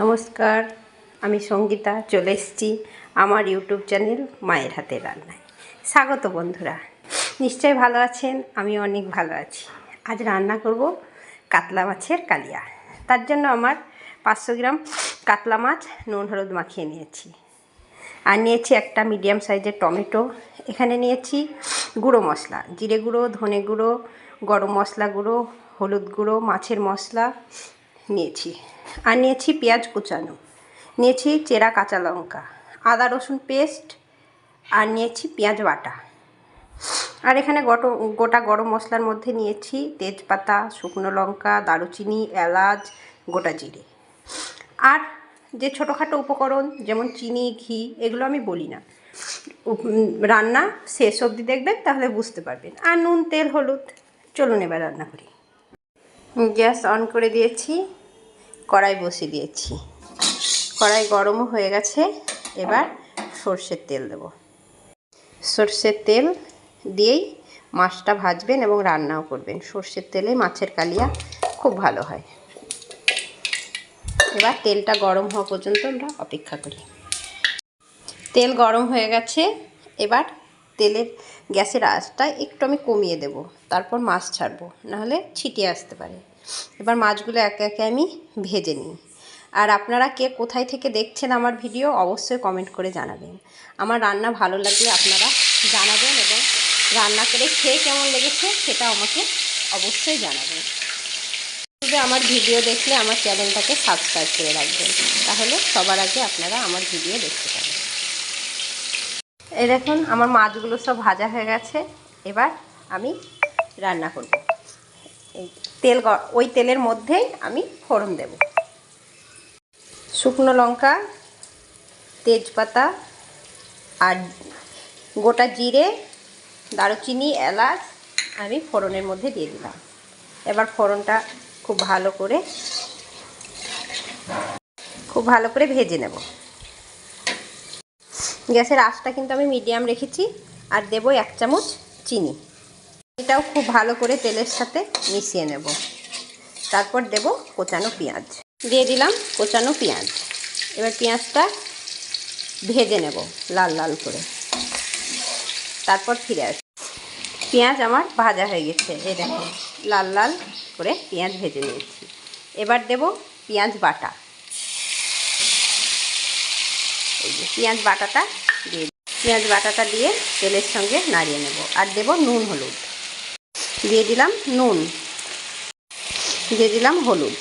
নমস্কার, আমি সঙ্গীতা, চলে এসেছি আমার ইউটিউব চ্যানেল মায়ের হাতে রান্নায়। স্বাগত বন্ধুরা, নিশ্চয়ই ভালো আছেন? আমি অনেক ভালো আছি। আজ রান্না করব কাতলা মাছের কালিয়া। তার জন্য আমার পাঁচশো গ্রাম কাতলা মাছ নুন, হলুদ মাখিয়ে নিয়েছি। আর নিয়েছি একটা মিডিয়াম সাইজের টমেটো। এখানে নিয়েছি গুঁড়ো মশলা, জিরে গুঁড়ো, ধনে গুঁড়ো, গরম মশলা গুঁড়ো, হলুদ গুঁড়ো, মাছের মশলা নিয়েছি। আর নিয়েছি পেঁয়াজ কুচানো, নিয়েছি চেরা কাঁচা লঙ্কা, আদা, রসুন পেস্ট, আর নিয়েছি পেঁয়াজ বাটা। আর এখানে গটো, গোটা গরম মশলার মধ্যে নিয়েছি তেজপাতা, শুকনো লঙ্কা, দারুচিনি, এলাচ, গোটা জিরে। আর যে ছোটোখাটো উপকরণ যেমন চিনি, ঘি, এগুলো আমি বলি না। রান্না শেষ অবধি দেখবেন, তাহলে বুঝতে পারবেন। আর নুন, তেল, হলুদ, চলুন এবার রান্না করি। গ্যাস অন করে দিয়েছি, কড়াই বসিয়ে দিয়েছি। কড়াই গরমও হয়ে গেছে, এবার সর্ষের তেল দেব। সর্ষের তেল দিয়েই মাছটা ভাজবেন এবং রান্নাও করবেন। সর্ষের তেলে মাছের কালিয়া খুব ভালো হয়। এবার তেলটা গরম হওয়া পর্যন্ত আমরা অপেক্ষা করি। তেল গরম হয়ে গেছে, এবার তেলের গ্যাসের আঁচটা একটু আমি কমিয়ে দেব। তারপর মাছ ছাড়বো, নাহলে ছিটিয়ে আসতে পারে। এবার মাছগুলো একে একে আমি ভেজে নিই। আর আপনারা কে কোথায় থেকে দেখছেন আমার ভিডিও, অবশ্যই কমেন্ট করে জানাবেন। আমার রান্না ভালো লাগলে আপনারা জানাবেন এবং রান্না করে খেয়ে কেমন লেগেছে সেটা আমাকে অবশ্যই জানাবেন। শুধু আমার ভিডিও দেখলে আমার চ্যানেলটাকে সাবস্ক্রাইব করে রাখবেন, তাহলে সবার আগে আপনারা আমার ভিডিও দেখতে পাবেন। এই দেখুন, আমার মাছগুলো সব ভাজা হয়ে গেছে। এবার আমি রান্না করব। এই তেল ওই তেলের মধ্যেই আমি ফোড়ন দেব। শুকনো লঙ্কা, তেজপাতা আর গোটা জিরে, দারুচিনি, এলাচ আমি ফোড়নের মধ্যে দিয়ে দিলাম। এবার ফোড়নটা খুব ভালো করে, খুব ভালো করে ভেজে নেব। গ্যাসের আঁচটা কিন্তু আমি মিডিয়াম রেখেছি আর দেবো এক চামচ চিনি। এটাও খুব ভালো করে তেলের সাথে মিশিয়ে নেব। তারপর দেব কোচানো পেঁয়াজ। দিয়ে দিলাম কোচানো পেঁয়াজ। এবার পেঁয়াজটা ভেজে নেব লাল লাল করে। তারপর ফিরে আস। পেঁয়াজ আমার ভাজা হয়ে গেছে। এই দেখো লাল লাল করে পেঁয়াজ ভেজে নিয়েছি। এবার দেব পেঁয়াজ বাটা। এই যে পেঁয়াজ বাটাটা দিয়ে পেঁয়াজ বাটাটা দিয়ে তেলের সঙ্গে নাড়িয়ে নেব। আর দেব নুন, হলুদ। দিয়ে দিলাম নুন। দিয়ে দিলাম হলুদ।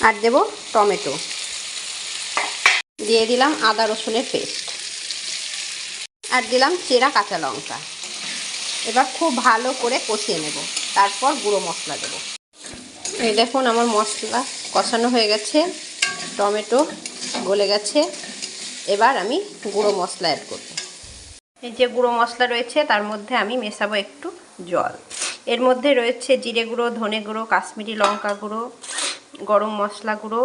আর দেব টমেটো। দিয়ে দিলাম আদা রসুনের পেস্ট। আর দিলাম চেরা কাঁচা লঙ্কা। এবার খুব ভালো করে কষিয়ে নেব। তারপর গুঁড়ো মশলা দেব। এই দেখুন আমার মশলা কষানো হয়ে গেছে। টমেটো গলে গেছে। এবার আমি গুঁড়ো মশলা অ্যাড করব। এই যে গুঁড়ো মশলা রয়েছে, তার মধ্যে আমি মেশাবো একটু জল। এর মধ্যে রয়েছে জিরে গুঁড়ো, ধনে গুঁড়ো, কাশ্মীরি লঙ্কা গুঁড়ো, গরম মশলা গুঁড়ো।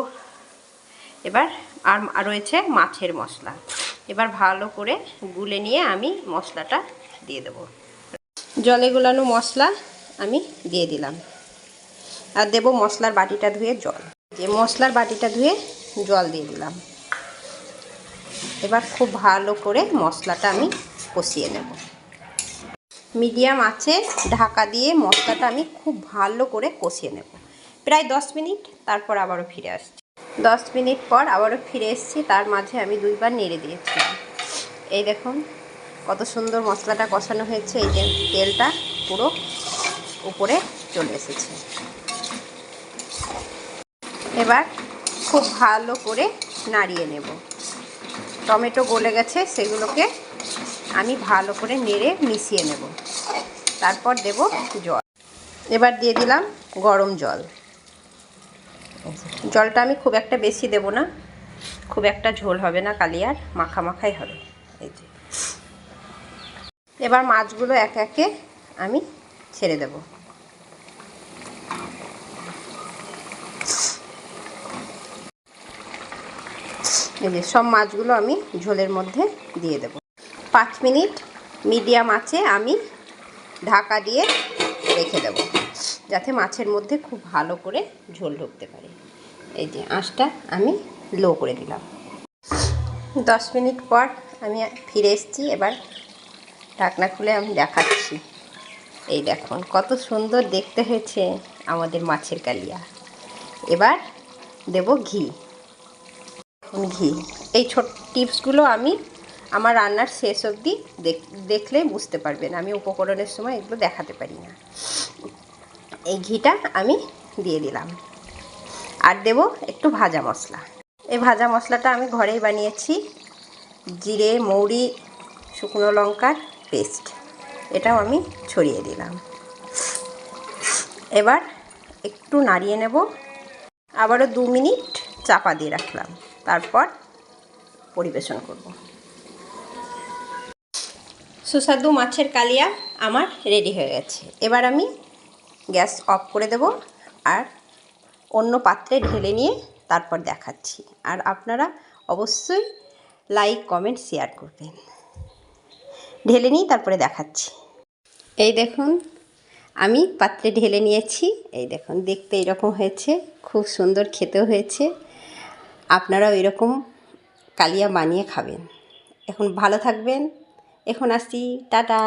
এবার আর রয়েছে মাছের মশলা। এবার ভালো করে গুলে নিয়ে আমি মশলাটা দিয়ে দেবো। জলে গুলানো মশলা আমি দিয়ে দিলাম। আর দেবো মশলার বাটিটা ধুয়ে জল। যে মশলার বাটিটা ধুয়ে জল দিয়ে দিলাম। এবার খুব ভালো করে মশলাটা আমি কষিয়ে নেব। মিডিয়াম আছে, ঢাকা দিয়ে মশলাটা আমি খুব ভালো করে কষিয়ে নেব। প্রায় দশ মিনিট, তারপর আবারও ফিরে আসছি। দশ মিনিট পর আবারও ফিরে এসেছি, তার মাঝে আমি দুইবার নেড়ে দিয়েছিলাম। এই দেখুন, কত সুন্দর মশলাটা কষানো হয়েছে, এই যে তেলটা পুরো উপরে চলে এসেছে। এবার খুব ভালো করে নাড়িয়ে নেব। টমেটো গলে গেছে, সেগুলোকে আমি ভালো করে নেড়ে মিশিয়ে নেব। তারপর দেব জল। এবার দিয়ে দিলাম গরম জল। জলটা আমি খুব একটা বেশি দেব না, খুব একটা ঝোল হবে না কালিয়ার মাখা মাখাই হবে। এই যে। এবার মাছগুলো একে একে আমি ছেড়ে দেব। এই যে সব মাছগুলো আমি ঝোলের মধ্যে দিয়ে দেব। পাঁচ মিনিট মিডিয়াম আছে আমি ঢাকা দিয়ে রেখে দেব, যাতে মাছের মধ্যে খুব ভালো করে ঝোল ঢুকতে পারে। এই যে আঁচটা আমি লো করে দিলাম। দশ মিনিট পর আমি ফিরে এসেছি, এবার ঢাকনা খুলে আমি দেখাচ্ছি। এই দেখুন, কত সুন্দর দেখতে হয়েছে আমাদের মাছের কালিয়া। এবার দেব ঘি। দেখুন ঘি এই ছোট টিপসগুলো আমি আমার রান্নার শেষ অবধি দেখ- দেখলে বুঝতে পারবেন। আমি উপকরণের সময় এগুলো দেখাতে পারি না। এই ঘিটা আমি দিয়ে দিলাম। আর দেব একটু ভাজা মশলা। এই ভাজা মশলাটা আমি ঘরেই বানিয়েছি। জিরে, মৌরি, শুকনো লঙ্কার পেস্ট। এটাও আমি ছড়িয়ে দিলাম। এবার একটু নাড়িয়ে নেব। আবারও দু মিনিট চাপা দিয়ে রাখলাম। তারপর পরিবেশন করব। সুস্বাদু মাছের কালিয়া আমার রেডি হয়ে গেছে। এবার আমি গ্যাস অফ করে দেব আর অন্য পাত্রে ঢেলে নিয়ে তারপর দেখাচ্ছি। আর আপনারা অবশ্যই লাইক কমেন্ট শেয়ার করবেন। ঢেলে নিই তারপরে দেখাচ্ছি। এই দেখুন, আমি পাত্রে ঢেলে নিয়েছি। এই দেখুন, দেখতে এরকম হয়েছে। খুব সুন্দর খেতেও হয়েছে। আপনারাও এরকম কালিয়া বানিয়ে খাবেন। এখন ভালো থাকবেন। এখন আসছি। টাটা।